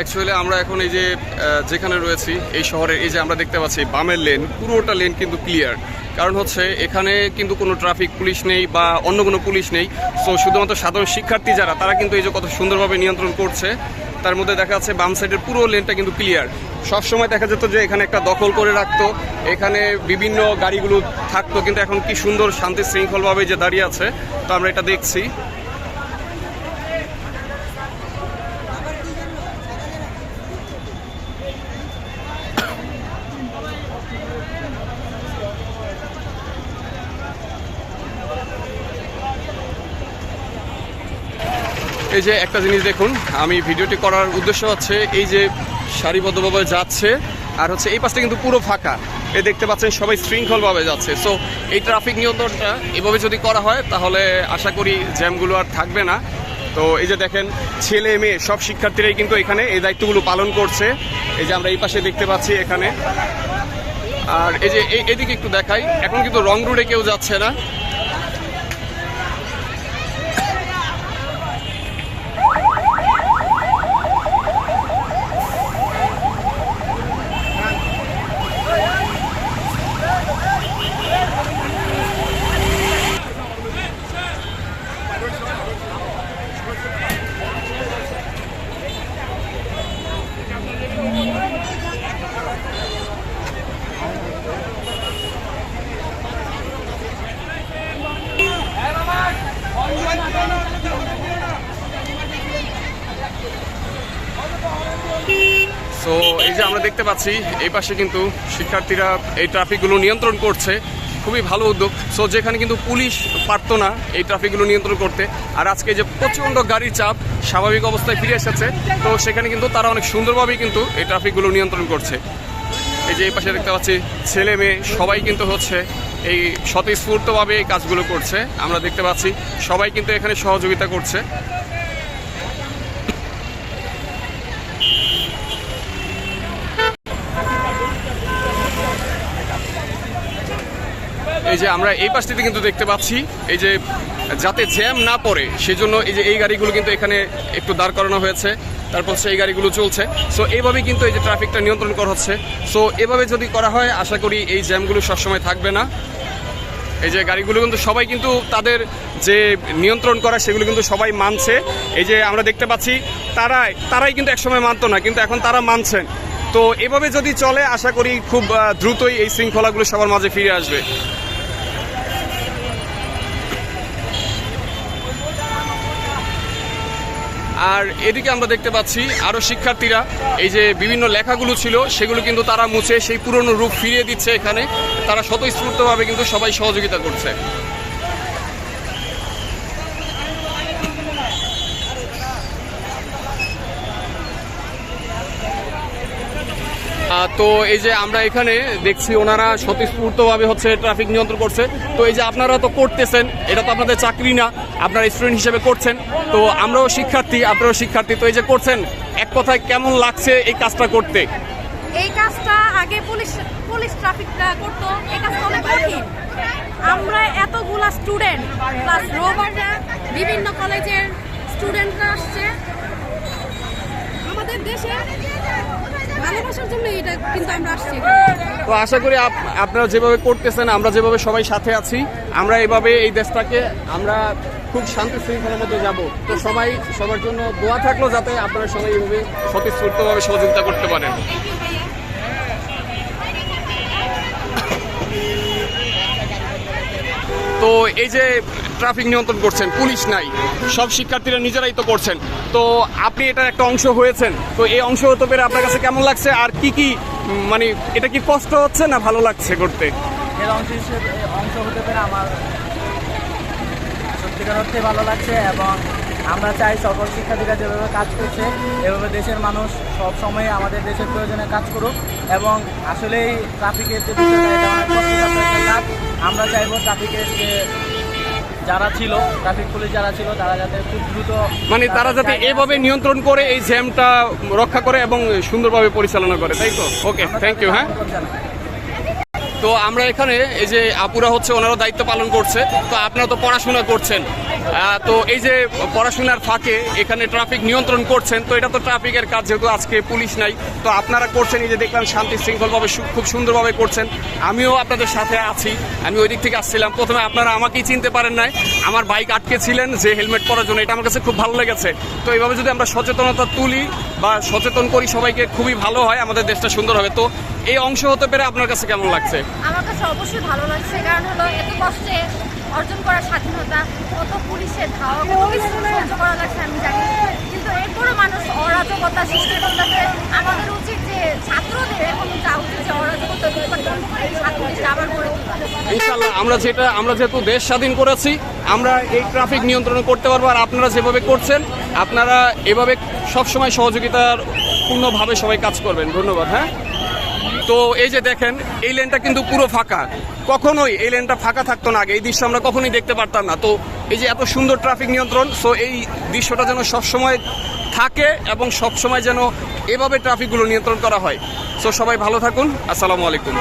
Actually আমরা এখন এই যে যেখানে রয়েছি, এই শহরে এই যে আমরা দেখতে পাচ্ছি, বামের লেন পুরোটা লেন কিন্তু ক্লিয়ার কারণ হচ্ছে, এখানে কিন্তু কোনো ট্রাফিক পুলিশ নেই বা অন্য কোনো পুলিশ নেই। সো শুধুমাত্র সাধারণ শিক্ষার্থী যারা, তারা কিন্তু এই যে কত সুন্দরভাবে নিয়ন্ত্রণ করছে। তার মধ্যে দেখা যাচ্ছে, বাম সাইডের পুরো লেনটা কিন্তু ক্লিয়ার সবসময় দেখা যেত যে, এখানে একটা দখল করে রাখতো। এখানে বিভিন্ন গাড়িগুলো থাকতো, কিন্তু এখন কি সুন্দর শান্তি শৃঙ্খলভাবে যে দাঁড়িয়ে আছে, তো আমরা এটা দেখছি। এই যে একটা জিনিস দেখুন, আমি ভিডিওটি করার উদ্দেশ্য হচ্ছে এই যে সারিবদ্ধভাবে যাচ্ছে, আর হচ্ছে এই পাশটা কিন্তু পুরো ফাঁকা। এই দেখতে পাচ্ছেন সবাই শৃঙ্খলভাবে যাচ্ছে। সো এই ট্রাফিক নিয়ন্ত্রণটা এভাবে যদি করা হয়, তাহলে আশা করি জ্যামগুলো আর থাকবে না। তো এই যে দেখেন, ছেলে, মেয়ে, সব শিক্ষার্থীরাই কিন্তু এখানে এই দায়িত্বগুলো পালন করছে। এই যে আমরা এই পাশে দেখতে পাচ্ছি এখানে। আর এই যে এদিকে একটু দেখাই, এখন কিন্তু রং রোডে কেউ যাচ্ছে না। সো এই যে আমরা দেখতে পাচ্ছি, এই পাশে কিন্তু শিক্ষার্থীরা এই ট্রাফিকগুলো নিয়ন্ত্রণ করছে। খুবই ভালো উদ্যোগ। সো যেখানে কিন্তু পুলিশ পারতো না এই ট্রাফিকগুলো নিয়ন্ত্রণ করতে। আর আজকে যে প্রচণ্ড গাড়ির চাপ, স্বাভাবিক অবস্থায় ফিরে এসেছে। তো সেখানে কিন্তু তারা অনেক সুন্দরভাবেই কিন্তু এই ট্রাফিকগুলো নিয়ন্ত্রণ করছে। এই যে এই পাশে দেখতে পাচ্ছি, ছেলে মেয়ে সবাই কিন্তু হচ্ছে এই স্বতঃস্ফূর্তভাবে এই কাজগুলো করছে। আমরা দেখতে পাচ্ছি, সবাই কিন্তু এখানে সহযোগিতা করছে। এই যে আমরা এই পাশটিতে কিন্তু দেখতে পাচ্ছি, এই যে যাতে জ্যাম না পড়ে, সেজন্য এই যে এই গাড়িগুলো কিন্তু এখানে একটু দাঁড় করানো হয়েছে। তারপর সেই গাড়িগুলো চলছে। সো এইভাবেই কিন্তু এই যে ট্রাফিকটা নিয়ন্ত্রণ করা হচ্ছে। সো এভাবে যদি করা হয়, আশা করি এই জ্যামগুলো সবসময় থাকবে না। এই যে গাড়িগুলো কিন্তু সবাই কিন্তু তাদের যে নিয়ন্ত্রণ করা, সেগুলো কিন্তু সবাই মানছে। এই যে আমরা দেখতে পাচ্ছি, তারাই তারাই কিন্তু একসময় মানতো না, কিন্তু এখন তারা মানছেন। তো এভাবে যদি চলে, আশা করি খুব দ্রুতই এই শৃঙ্খলাগুলো সবার মাঝে ফিরে আসবে। আর এদিকে আমরা দেখতে পাচ্ছি আরও শিক্ষার্থীরা, এই যে বিভিন্ন লেখাগুলো ছিল, সেগুলো কিন্তু তারা মুছে, সেই পুরনো রূপ ফিরিয়ে দিচ্ছে এখানে। তারা স্বতঃস্ফূর্তভাবে কিন্তু সবাই সহযোগিতা করছে। তো এই যে আমরা এখানে দেখছি ওনারা স্বতঃস্ফূর্তভাবে হচ্ছে ট্রাফিক নিয়ন্ত্রণ করছে। তো এই যে আপনারা তো করতেছেন, এটা তো আপনাদের চাকরি না, আপনারা স্টুডেন্ট হিসেবে করছেন। তো আমরাও শিক্ষার্থী, আপনারাও শিক্ষার্থী। তো এই যে করছেন, এক কথায় কেমন লাগছে এই কাজটা করতে? এই কাজটা আগে পুলিশ পুলিশ ট্রাফিকটা করতো। এই কাজটা অনেক কঠিন। আমরা এতগুলা স্টুডেন্ট প্লাস রোভাররা বিভিন্ন কলেজের স্টুডেন্টরা আসছে। আমাদের দেশে ভালোবাসার জন্য এটা কিন্তু আমরা আসছি তো আশা করি আপ- আপনারা যেভাবে করতেছেন, আমরা যেভাবে সবাই সাথে আছি, আমরা এভাবে এই দেশটাকে, আমরা খুব শান্তি শৃঙ্খলার মধ্যে যাব। তো সবাই, সবার জন্য দোয়া থাকল যাতে আপনারা সবাই এইভাবে স্বতঃস্ফূর্তভাবে সহযোগিতা করতে পারেন। তো এই যে ট্রাফিক নিয়ন্ত্রণ করছেন, পুলিশ নাই, সব শিক্ষার্থীরা নিজেরাই তো করছেন। তো আপনি এটার একটা অংশ হয়েছেন, তো এই অংশ হতে পেরে আপনার কাছে কেমন লাগছে? আর কি কি মানে এটা কি কষ্ট হচ্ছে না ভালো লাগছে করতে? এর অংশ হিসেবে, অংশ হতে পেরে আমার সত্যিকার অর্থে ভালো লাগছে এবং আমরা চাই সকল শিক্ষার্থীরা যেভাবে কাজ করছে, এভাবে দেশের মানুষ সব সময় আমাদের দেশের প্রয়োজনে কাজ করুক এবং আসলেই ট্রাফিকের যে আমরা চাইব ট্রাফিকের যে যারা ছিল ট্রাফিক পুলিশ যারা ছিল তারা যাতে খুব দ্রুত মানে তারা যাতে এভাবে নিয়ন্ত্রণ করে এই জ্যামটা রক্ষা করে এবং সুন্দরভাবে পরিচালনা করে তাই তো? ওকে থ্যাংক ইউ হ্যাঁ। তো আমরা এখানে এই যে আপুরা হচ্ছে ওনারা দায়িত্ব পালন করছে। তো আপনারা তো পড়াশোনা করছেন। তো এই যে পড়াশোনার ফাঁকে এখানে ট্রাফিক নিয়ন্ত্রণ করছেন, তো এটা তো ট্রাফিকের কাজ, যেহেতু আজকে পুলিশ নাই, তো আপনারা করছেন এই যে দেখলাম শান্তি শৃঙ্খলভাবে খুব সুন্দরভাবে করছেন। আমিও আপনাদের সাথে আছি, আমি ওই দিক থেকে আসছিলাম। প্রথমে আপনারা আমাকেই চিনতে পারেন নাই, আমার বাইক আটকে ছিলেন যে হেলমেট পরার জন্য, এটা আমার কাছে খুব ভালো লেগেছে। তো এইভাবে যদি আমরা সচেতনতা তুলি বা সচেতন করি, সবাইকে খুবই ভালো হয়, আমাদের দেশটা সুন্দর হবে। তো এই অংশ হতে পেরে আপনার কাছে কেমন লাগছে? আমার কাছে অবশ্যই ভালো লাগছে, কারণ হলো এত কষ্টে অর্জন করার স্বাধীনতা, কত পুলিশের ধাওয়া করা লাগছে আমি জানি কিন্তু এরপরও মানুষ অরাজকতা সৃষ্টি করতেছে। আমাদের উচিত যে ছাত্রদের এখন যা উচিত যে অরাজকতা ইনশাল্লাহ আমরা যেটা, আমরা যেহেতু দেশ স্বাধীন করেছি, আমরা এই ট্রাফিক নিয়ন্ত্রণ করতে পারব আর আপনারা যেভাবে করছেন, আপনারা এভাবে সবসময় সহযোগিতার পূর্ণভাবে সবাই কাজ করবেন। ধন্যবাদ হ্যাঁ? তো এই যে দেখেন, এই লেনটা কিন্তু পুরো ফাঁকা। কখনোই এই লেনটা ফাঁকা থাকতো না আগে। এই দৃশ্য আমরা কখনোই দেখতে পারতাম না। তো এই যে এত সুন্দর ট্রাফিক নিয়ন্ত্রণ সো এই দৃশ্যটা যেন সবসময় থাকে এবং সবসময় যেন এভাবে ট্রাফিকগুলো নিয়ন্ত্রণ করা হয়। সো সবাই ভালো থাকুন। আসসালামু আলাইকুম।